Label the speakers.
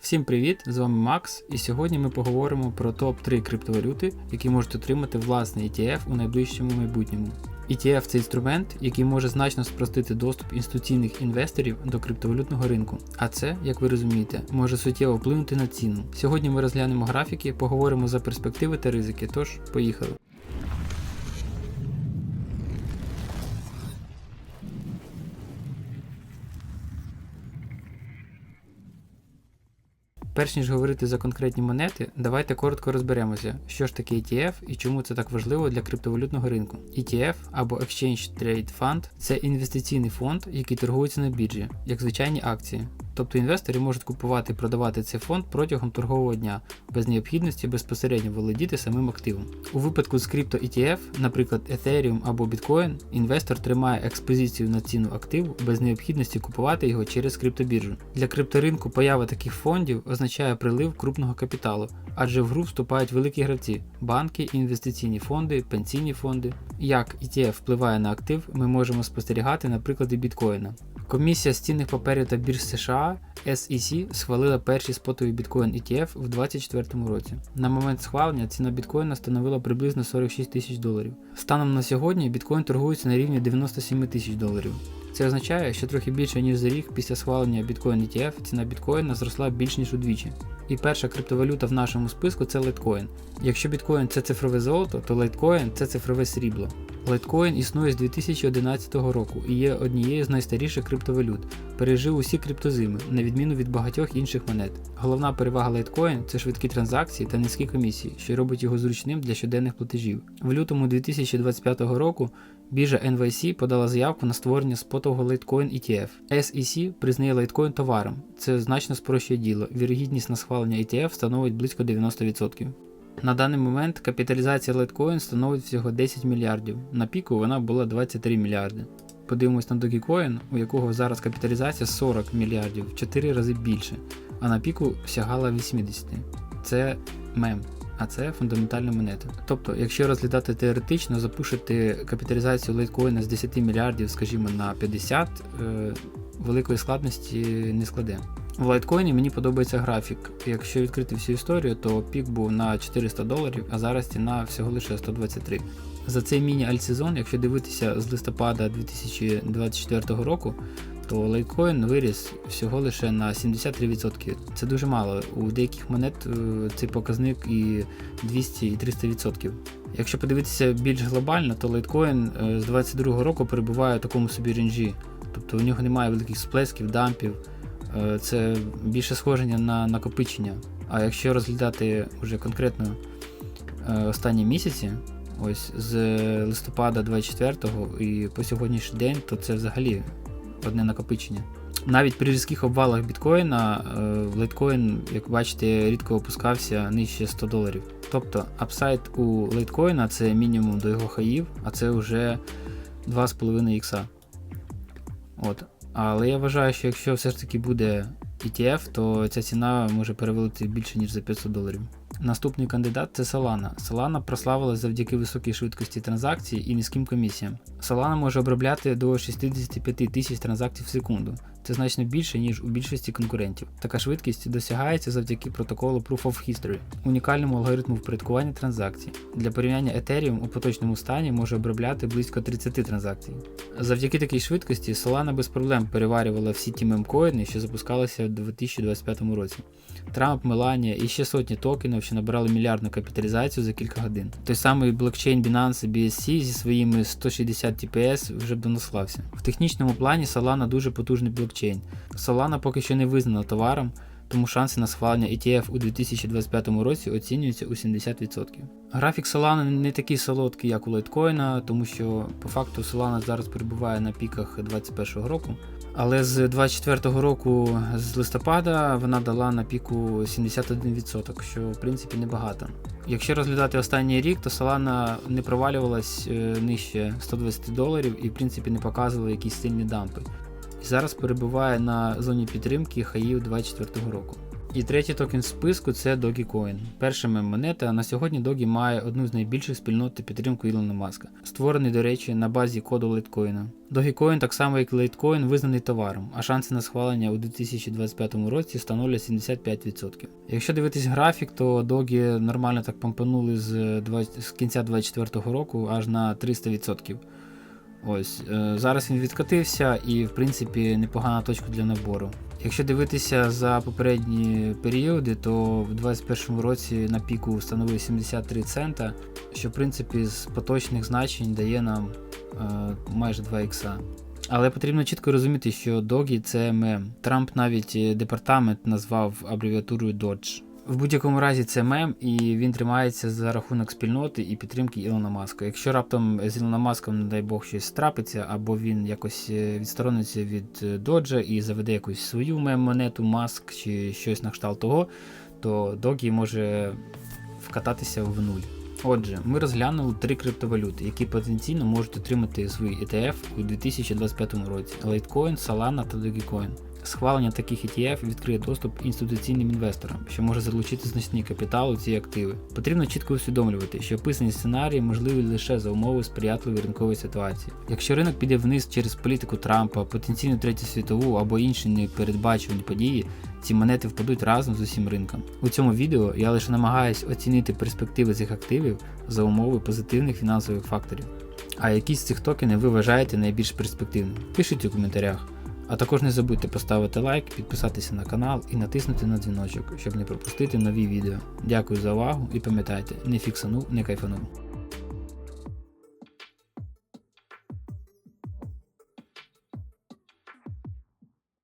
Speaker 1: Всім привіт! З вами Макс, і сьогодні ми поговоримо про топ-3 криптовалюти, які можуть отримати власний ETF у найближчому майбутньому. ETF це інструмент, який може значно спростити доступ інституційних інвесторів до криптовалютного ринку. А це, як ви розумієте, може суттєво вплинути на ціну. Сьогодні ми розглянемо графіки, поговоримо за перспективи та ризики. Тож, поїхали. Перш ніж говорити за конкретні монети, давайте коротко розберемося, що ж таке ETF і чому це так важливо для криптовалютного ринку. ETF або Exchange Trade Fund – це інвестиційний фонд, який торгується на біржі, як звичайні акції. Тобто інвестори можуть купувати і продавати цей фонд протягом торгового дня, без необхідності безпосередньо володіти самим активом. У випадку з крипто ETF, наприклад Ethereum або Bitcoin, інвестор тримає експозицію на ціну активу без необхідності купувати його через криптобіржу. Для крипторинку поява таких фондів означає прилив крупного капіталу, адже в гру вступають великі гравці банки, інвестиційні фонди, пенсійні фонди. Як ETF впливає на актив, ми можемо спостерігати на прикладі біткоїна. Комісія з цінних паперів та бірж США SEC схвалила перший спотовий біткоін ETF в 2024 році. На момент схвалення ціна біткоїна становила приблизно 46 тисяч доларів. Станом на сьогодні біткоін торгується на рівні 97 тисяч доларів. Це означає, що трохи більше ніж за рік після схвалення біткоін ETF ціна біткоїна зросла більш ніж удвічі. І перша криптовалюта в нашому списку це лайткоін. Якщо біткоін це цифрове золото, то лайткоін це цифрове срібло. Лайткоін існує з 2011 року і є однією з найстаріших криптовалют. Пережив усі криптозими, на відміну від багатьох інших монет. Головна перевага лайткоін це швидкі транзакції та низькі комісії, що робить його зручним для щоденних платежів. В лютому 2025 року біржа NYC подала заявку на створення спотового лайткоін ETF. SEC признає лайткоін товаром. Це значно спрощує діло. Вірогідність на схвалення ETF становить близько 90%. На даний момент капіталізація Litecoin становить всього 10 мільярдів. На піку вона була 23 мільярди. Подивимось на Dogecoin, у якого зараз капіталізація 40 мільярдів, в 4 рази більше, а на піку сягала 80. Це мем, а це фундаментальна монета. Тобто, якщо розглядати теоретично, запушити капіталізацію лайткоїна з 10 мільярдів, скажімо, на 50, е, великої складності не складе. В лайткоїні мені подобається графік. Якщо відкрити всю історію, то пік був на 400 доларів, а зараз ціна всього лише 123. За цей міні-альтсезон, якщо дивитися з листопада 2024 року, то лайткоін виріс всього лише на 73%. Це дуже мало. У деяких монет е, цей показник і 200 і 300%. Якщо подивитися більш глобально, то лайткоін е, з 2022 року перебуває у такому собі ренжі. Тобто у нього немає великих сплесків, дампів. Е, це більше схоження на накопичення. А якщо розглядати вже конкретно е, останні місяці, ось з листопада 24-го і по сьогоднішній день, то це взагалі одне накопичення. Навіть при різких обвалах біткоїна е, лайткоін, як бачите, рідко опускався нижче 100 доларів. Тобто апсайд у лайткоїна це мінімум до його хаїв, а це вже 2,5 ікса. От. Але я вважаю, що якщо все ж таки буде ETF, то ця ціна може перевалити більше, ніж за 500 доларів. Наступний кандидат це Solana. Solana прославилась завдяки високій швидкості транзакцій і низьким комісіям. Solana може обробляти до 65 тисяч транзакцій в секунду. Це значно більше, ніж у більшості конкурентів. Така швидкість досягається завдяки протоколу Proof of History, унікальному алгоритму впорядкування транзакцій. Для порівняння Ethereum у поточному стані може обробляти близько 30 транзакцій. Завдяки такій швидкості Solana без проблем переварювала всі ті мемкоїни, що запускалися в 2025 році. Трамп, Меланія і ще сотні токенів, що набирали мільярдну капіталізацію за кілька годин. Той самий блокчейн Binance BSC зі своїми 160 TPS вже б донослався. В технічному плані Solana дуже потужний блокчейн. Solana поки що не визнана товаром, тому шанси на схвалення ETF у 2025 році оцінюються у 70%. Графік Solana не такий солодкий, як у лайткоїна, тому що по факту Solana зараз перебуває на піках 2021 року. Але з 24 року, з листопада, вона дала на піку 71%, що в принципі небагато. Якщо розглядати останній рік, то Solana не провалювалась е, нижче 120 доларів і в принципі не показувала якісь сильні дампи. І зараз перебуває на зоні підтримки хаїв 24 року. І третій токен в списку це Dogecoin. Перша мем-монета. На сьогодні Doge має одну з найбільших спільнот та підтримку Ілона Маска, створений, до речі, на базі коду лейткоїна. Dogecoin, так само як лейткоін, визнаний товаром, а шанси на схвалення у 2025 році становлять 75%. Якщо дивитись графік, то Doge нормально так помпанули з, 20 з кінця 2024 року аж на 300%. Ось е, зараз він відкатився і, в принципі, непогана точка для набору. Якщо дивитися за попередні періоди, то в 2021 році на піку встановив 73 цента, що в принципі з поточних значень дає нам е, майже 2 ікса. Але потрібно чітко розуміти, що Догі це мем. Трамп навіть е, департамент назвав абревіатурою Dodge. В будь-якому разі це мем, і він тримається за рахунок спільноти і підтримки Ілона Маска. Якщо раптом з Ілоном Маском, не дай Бог, щось трапиться, або він якось е, відсторониться від е, доджа і заведе якусь свою мем-монету, маск чи щось на кшталт того, то Догі може вкататися в нуль. Отже, ми розглянули три криптовалюти, які потенційно можуть отримати свій ETF у 2025 році: Litecoin, Solana та Dogecoin. Схвалення таких ETF відкриє доступ інституційним інвесторам, що може залучити значний капітал у ці активи. Потрібно чітко усвідомлювати, що описані сценарії можливі лише за умови сприятливої ринкової ситуації. Якщо ринок піде вниз через політику Трампа, потенційну третю світову або інші непередбачувані події, ці монети впадуть разом з усім ринком. У цьому відео я лише намагаюсь оцінити перспективи цих активів за умови позитивних фінансових факторів. А які з цих токенів ви вважаєте найбільш перспективними? Пишіть у коментарях. А також не забудьте поставити лайк, підписатися на канал і натиснути на дзвіночок, щоб не пропустити нові відео. Дякую за увагу і пам'ятайте, не фіксанув, не кайфанув.